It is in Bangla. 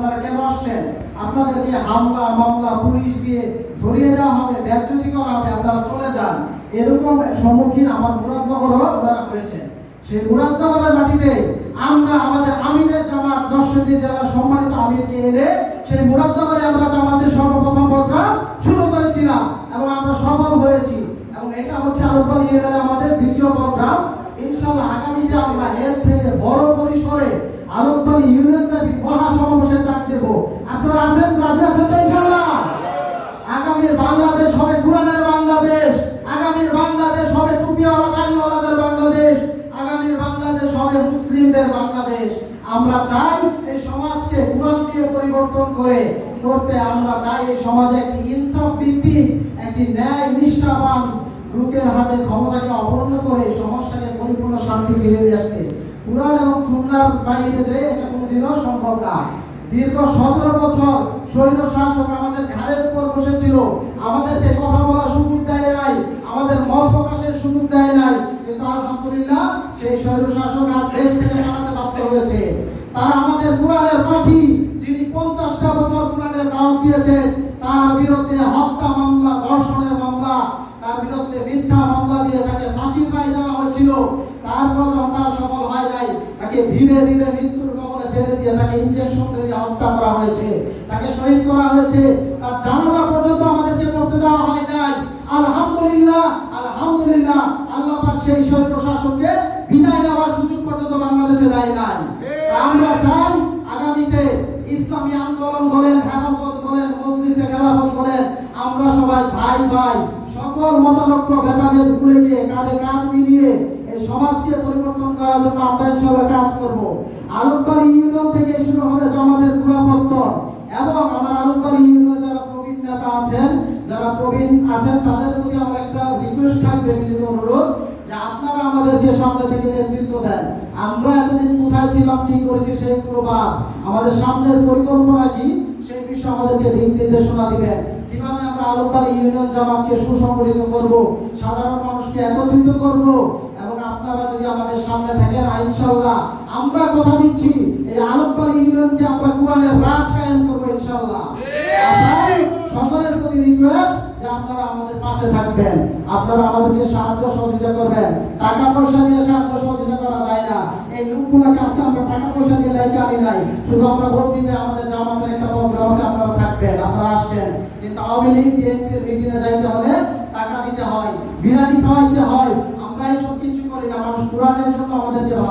আপনারা কেন আসছেন? আপনাদেরকে হামলা, মামলা, পুলিশ দিয়ে ধরিয়ে দেওয়া হবে ব্যাজ্যতি করা হবে, আপনারা চলে যান। এরকম সম্মুখীন আমার মুরাদনগরও ওনারা হয়েছে সেই মুরাদনগরের মাটিতে আমরা আমাদের আমিরের জামাত দর্শকদের জেলার সম্মানিত আমিরকে এনে সেই মুরাদনগরে আমরা জামাতের সর্বপ্রথম প্রোগ্রাম শুরু করেছিলাম এবং আমরা সফল হয়েছি। এবং এটা হচ্ছে ইউনিয়নে আমাদের দ্বিতীয় প্রোগ্রাম। ইনশাআল্লাহ আগামীতে আমরা এর থেকে বড় পরিসরে আরবালি ইউনিয়ন ব্যাপী মহা সমাবেশের ডাক দেব আপনারা আছেন রাজি আছেন তো ইনশাআল্লাহ আগামীর বাংলাদেশ হবে কোরআনের বাংলাদেশ আগামীর বাংলাদেশ হবে দাড়িওয়ালাদের বাংলাদেশ আগামীর বাংলাদেশ হবে মুসলিমদের বাংলাদেশ। আমরা চাই এই সমাজকে কোরআন দিয়ে পরিবর্তন করে করতে। আমরা চাই এই সমাজে একটি ইনসাফ ভিত্তিক, একটি ন্যায় নিষ্ঠাবান লোকের হাতে ক্ষমতাকে অপন্ন করে সমাজটাকে পরিপূর্ণ শান্তি ফিরে নিয়ে আসতে। কোরআন এবং সুন্নার বাইরে যে এটা কোনোদিনও সম্ভব না। দীর্ঘ সতেরো বছর স্বৈর শাসক আমাদের ঘাড়ের উপর বসেছিল। আমাদেরকে কথা বলার সুযোগ দেয় নাই। আমাদের মত প্রকাশের সুযোগ দেয় নাই। কিন্তু আলহামদুলিল্লাহ সেই স্বৈর শাসক আজ দেশ থেকে পালাতে বাধ্য হয়েছে। তারা আমাদের কোরআনের পাখি যিনি পঞ্চাশটা বছর কোরআনের দাওয়াত দিয়েছেন, তার বিরুদ্ধে হত্যা মামলা, ধর্ষণের মামলা, তার বিরুদ্ধে মিথ্যা মামলা দিয়ে তাকে ফাঁসির রায় দেওয়া হয়েছিল। তারপর যখন তার সফল হয় নাই, তাকে ধীরে ধীরে মৃত্যুর কবলে ফেলে দিয়ে তাকে ইনজেকশন দিয়ে হত্যা করা হয়েছে। তাকে শহীদ করা হয়েছে। তার জানাজা পর্যন্ত আমরা চাই আগামীতে ইসলামী আন্দোলন বলেন হেফাজত বলেন, মজলিসে খেলাফত বলেন, আমরা সবাই ভাই ভাই, সকল মতানক্য ভেদাভেদ ভুলে গিয়ে কাঁধে কাঁধ মিলিয়ে এই সমাজকে পরিবর্তন করার জন্য আমরা ইনশাআল্লাহ কাজ করব। আলোকবাড়ি ইউনিয়ন থেকে শুরু হবে জমাদের পুরাপত্তন এবং আমার আলোকবাড়ি ইউনিয়নের যারা প্রবীণ নেতা আছেন, যারা প্রবীণ আছেন, তাদের বিনীত অনুরোধ যে আপনারা আমাদেরকে সামনে থেকে নেতৃত্ব দেন, আমরা এতদিন কোথায় ছিলাম, কি করেছি সেইগুলো বা আমাদের সামনের পরিকল্পনা কি, সেই বিষয়ে আমাদেরকে দিক নির্দেশনা দিবেন। কীভাবে আমরা আলোকবাড়ি ইউনিয়ন জামাতকে সুসংগঠিত করব, সাধারণ মানুষকে একত্রিত করব, এবং আপনারা যদি আমাদের সামনে থাকেন, ইনশাআল্লাহ আমরা কথা দিচ্ছি, এই আলোকবাড়ি ইউনিয়নকে আমরা কোরআনের রাজ কায়েম করব, ইনশাআল্লাহ। তাই সকলের প্রতি রিকোয়েস্ট যে আপনারা আমাদের পাশে থাকবেন, আপনারা আমাদেরকে সাহায্য সহযোগিতা করবেন। টাকা পয়সা দিয়ে সাহায্য সহযোগিতা করা যায় না। এই লোকগুলোকে আজকে আমরা টাকা পয়সা দিয়ে লাইকে আনি নাই? শুধু আমরা বলছি যে আমাদের জামাতের একটা প্রোগ্রাম আছে, আপনারা থাকবেন, আপনারা আসছেন কিন্তু আওয়ামী লীগ বিএনপির মিটিংয়ে যাইতে হলে টাকা দিতে হয় বিরিয়ানি খাওয়াইতে হয়। আমরা এই সব কিছু করি না, মানুষ কোরআনের জন্য আমাদেরকে ভালোবাসে